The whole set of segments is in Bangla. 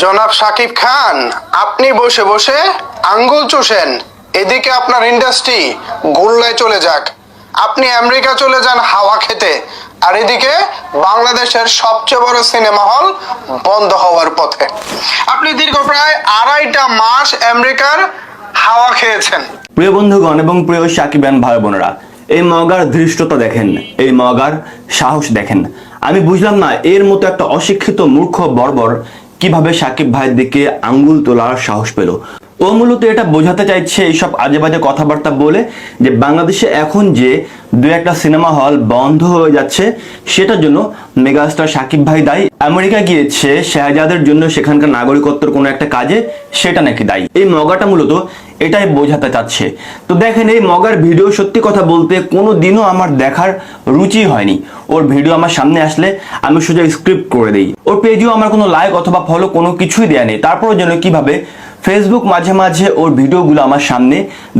জনাব সাকিব খান, আপনি বসে বসে আঙ্গুল চুষেন। এদিকে আপনার ইন্ডাস্ট্রি গোল্লায় চলে যাক। আপনি আমেরিকা চলে যান হাওয়া খেতে। আর এদিকে বাংলাদেশের সবচেয়ে বড় সিনেমা হল বন্ধ হওয়ার পথে। আপনি দীর্ঘ প্রায় আড়াইটা মাস আমেরিকার হাওয়া খেয়েছেন। প্রিয় বন্ধুগণ এবং প্রিয় সাকিবান ভাই বোনেরা, এই মগার ধৃষ্টতা দেখেন, এই মগার সাহস দেখেন। আমি বুঝলাম না, এর মতো একটা অশিক্ষিত মূর্খ বর্বর কীভাবে সাকিব ভাইয়ের দিকে আঙ্গুল তোলার সাহস পেল? ও মূলত এটা বোঝাতে চাইছে এইসব আজে বাজে কথাবার্তা বলে যে বাংলাদেশে এখন যে দু একটা সিনেমা হল বন্ধ হয়ে যাচ্ছে, সেটার জন্য মেগাস্টার সাকিব ভাই দায়ী। আমেরিকা গিয়েছে শাহজাদের জন্য সেখানকার নাগরিকত্বের কোনো একটা কাজে, সেটা নাকি দায়ী। এই মগাটা মূলত এটাই বোঝাতে চাচ্ছে। তো দেখেন এই মগার ভিডিও সত্যি কথা বলতে কোনো দিনও আমার দেখার রুচি হয়নি। ওর ভিডিও আমার সামনে আসলে আমি সোজা স্ক্রিপ্ট করে দিই। ওর পেজেও আমার কোনো লাইক অথবা ফলো কোনো কিছুই দেয়া নেই। তারপরও যেন কীভাবে ফেসবুক মাঝে মাঝে ওর ভিডিওগুলো আমার সামনে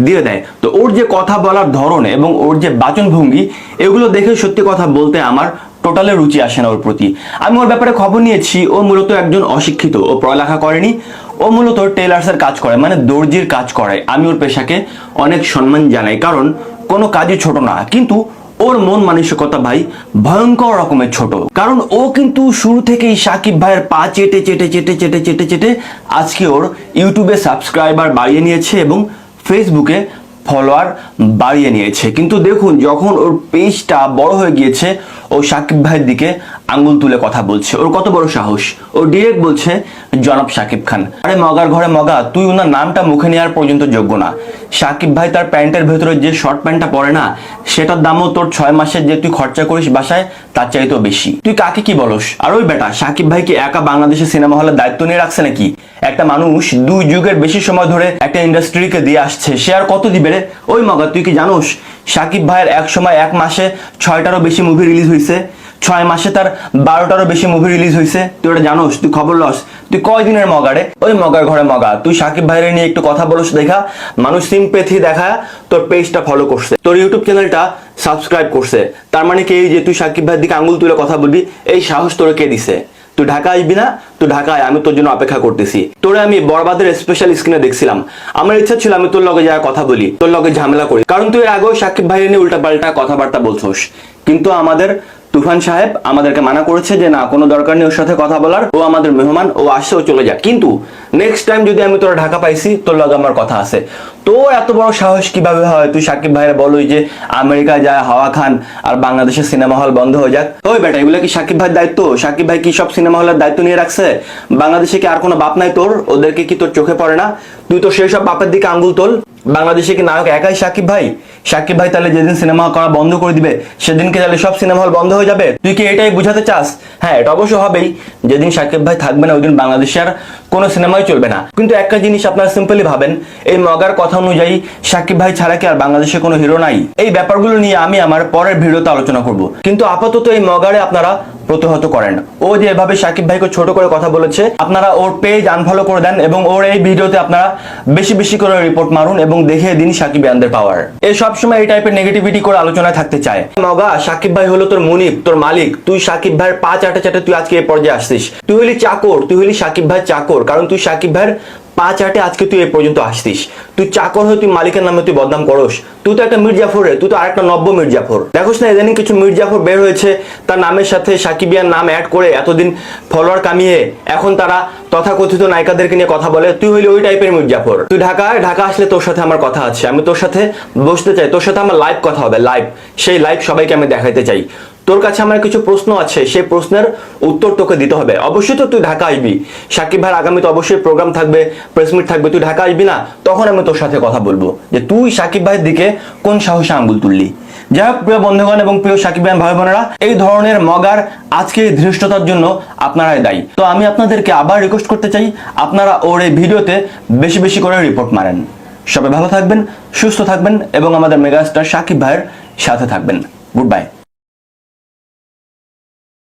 দিয়ে দেয়। তো ওর যে কথা বলার ধরন এবং ওর যে বাচনভঙ্গি এগুলো দেখে সত্যি কথা বলতে আমার টোটালে রুচি আসে না ওর প্রতি। আমি ওর ব্যাপারে খবর নিয়েছি। ও মূলত একজন অশিক্ষিত। ও পড়ালেখা করেনি। ও মূলত টেলার্সের কাজ করে মানে দর্জির কাজ করে। আমি ওর পেশাকে অনেক সম্মান জানাই, কারণ কোনো কাজই ছোট না। কিন্তু ওর মন মানসিকতা ভাই ভয়ঙ্কর রকমের ছোট। কারণ ও কিন্তু শুরু থেকেই সাকিব ভাইয়ের পা চেটে চেটে চেটে চেটে চেটে চেটে আজকে ওর ইউটিউবে সাবস্ক্রাইবার বাড়িয়ে নিয়েছে এবং ফেসবুকে ফলোয়ার বাড়িয়ে নিয়েছে। কিন্তু দেখুন, যখন ওর পেজটা বড় হয়ে গিয়েছে, ও সাকিব ভাইয়ের দিকে আঙ্গুল তুলে কথা বলছে। ওর কত বড় সাহস? ও ডিরেক্ট বলছে, জনাব সাকিব খান। আরে মগার ঘরে মগা, তুই ওনার নামটা মুখে নেওয়ার পর্যন্ত যোগ্য না। সাকিব ভাই তার প্যান্টের ভেতরে যে শর্ট প্যান্টটা পরে না, সেটার দামও তোর ছয় মাসের যে তুই খরচা করিস বাসায়, তার চাইতেও বেশি। তুই কাকে কি বলস? আর ওই বেটা, সাকিব ভাইকে একা বাংলাদেশের সিনেমা হলের দায়িত্ব নিয়ে রাখছে নাকি? একটা মানুষ দুই যুগের বেশি সময় ধরে একটা ইন্ডাস্ট্রিকে দিয়ে আসছে, সে আর কত দিবে রে? ওই মগা, তুই কি জানোস? সাকিব ভাইয়ের এক সময় এক মাসে ছয়টারও বেশি মুভি রিলিজ হয়েছে ছয় মাসে তার বারোটারও বেশি মুভি রিলিজ হয়েছে তুই ওটা জানোস, তুই খবর লস। তুই কয় দিনের মগারে ওই মগার ঘরে মগা। তুই সাকিব ভাইয়ের নিয়ে একটু কথা বলস, দেখা। মানুষ সিম্পেথি দেখা তোর পেজটা ফলো করছে। তোর ইউটিউব চ্যানেলটা সাবস্ক্রাইব করছে। তার মানে কি যে তুই সাকিব ভাইয়ের দিকে আঙ্গুল তুলে কথা বলবি, এই সাহস তোরে কে দিছে? তুই ঢাকা আসবি না? তুই ঢাকায় আমি তোর জন্য অপেক্ষা করতেছি। তোরে আমি বরবাদের স্পেশাল স্ক্রিনে দেখছিলাম। আমার ইচ্ছা ছিল আমি তোর লগে যাওয়ার কথা বলি, তোর লগে ঝামেলা করি। কারণ তুই আগেও সাকিব ভাইয়ের নিয়ে উল্টা পাল্টা কথাবার্তা বলছোস। কিন্তু আমাদের তুফান সাহেব আমাদেরকে মানা করেছে যে না, কোনো দরকার নেই ওর সাথে কথা বলার। ও আমাদের মেহমান, ও আসছে, ও চলে যাক। কিন্তু নেক্সট টাইম যদি আমি তোরা ঢাকা পাইছি, তোর লগে আমার কথা আছে। তোর এত বড় সাহস কীভাবে হয়? তুই সাকিব ভাইয়ের বলোই যে আমেরিকায় যায় হাওয়া খান, আর বাংলাদেশের সিনেমা হল বন্ধ হয়ে যাক। ওই বেটা, এগুলো কি সাকিব ভাইয়ের দায়িত্ব? সাকিব ভাই কি সব সিনেমা হলের দায়িত্ব নিয়ে রাখছে? বাংলাদেশে কি আর কোনো বাপ নাই তোর? ওদেরকে কি তোর চোখে পড়ে না? তুই তো সেই সব বাপের দিকে আঙ্গুল তোল। বাংলাদেশে কি নায়ক একাই সাকিব ভাই? সাকিব ভাই তাহলে যেদিন সিনেমা করা বন্ধ করে দিবে, সেদিনকে তাহলে সব সিনেমা হল বন্ধ হয়ে যাবে? তুই কি এটাই বুঝাতে চাস? হ্যাঁ এটা অবশ্য হবেই। যেদিন সাকিব ভাই থাকবে না, ওই দিন বাংলাদেশে আর কোনো সিনেমাই চলবে না। কিন্তু একটা জিনিস আপনারা সিম্পলি ভাবেন, এই মগার কথা অনুযায়ী সাকিব ভাই ছাড়া কি আর বাংলাদেশে কোনো হিরো নাই? এই ব্যাপারগুলো নিয়ে আমি আমার পরের ভিডিওতে আলোচনা করব। কিন্তু আপাতত এই মগারে আপনারা প্রতিহত করেন। ও যে এভাবে সাকিব ভাইকে ছোট করে কথা বলেছে, আপনারা ওর পেজ আনফলো করে দেন এবং ওর এই ভিডিওতে আপনারা বেশি বেশি করে রিপোর্ট মারুন এবং দেখিয়ে দিন সাকিব ভাইয়ানদের পাওয়ার এ সবসময় এই টাইপের নেগেটিভিটি করে আলোচনায় থাকতে চায়। মগা, সাকিব ভাই হলো তোর মুনিপ তোর মালিক, তুই সাকিব ভাইয়ের পা চাটে চাটে তুই আজকে এই পর্যায়ে আসছিস। তুই হলি চাকর, তুই হলি সাকিব ভাই চাকর। কারণ তুই সাকিব ভাইয়ের পা চাটে আজকে তুই এ পর্যন্ত আসছিস তুই চাকর হয়ে তুই মালিকের নামে তুই বদনাম করস। তুই তো একটা মির্জাফর রে তুই তো আরেকটা নব্য মির্জাফর। দেখোস না, ইদানিং কিছু মির্জাফর বের হয়েছে, তার নামের সাথে সাকিবিয়ার নাম অ্যাড করে এতদিন ফলোয়ার কামিয়ে এখন তারা তথাকথিত নায়িকাদেরকে নিয়ে কথা বলে। তুই হইলি ওই টাইপের মির্জাফর। তুই ঢাকায়, ঢাকা আসলে তোর সাথে আমার কথা আছে। আমি তোর সাথে বসতে চাই। তোর সাথে আমার লাইভ কথা হবে লাইভ সেই লাইভ সবাইকে আমি দেখাইতে চাই। তোর কাছে আমার কিছু প্রশ্ন আছে, সেই প্রশ্নের উত্তর তোকে দিতে হবে। অবশ্যই তো তুই ঢাকা আসবি সাকিব ভাইয়ের আগামীতে অবশ্যই প্রোগ্রাম থাকবে প্রেস মিট থাকবে, তুই ঢাকা আসবি না? তখন আমি তোর সাথে কথা বলব। যে তুই সাকিব ভাইয়ের দিকে কোন সাহসে আঙ্গুল তুললি? যাই হোক, প্রিয় বন্ধুগণ এবং প্রিয় সাকিব ভাই ভাই বোনেরা, এই ধরনের মগার আজকে ধৃষ্টতার জন্য আপনারাই দায়ী। তো আমি আপনাদেরকে আবার রিকোয়েস্ট করতে চাই, আপনারা ওর এই ভিডিওতে বেশি বেশি করে রিপোর্ট মারেন। সবাই ভালো থাকবেন, সুস্থ থাকবেন এবং আমাদের মেগাস্টার সাকিব ভাইয়ের সাথে থাকবেন। Good bye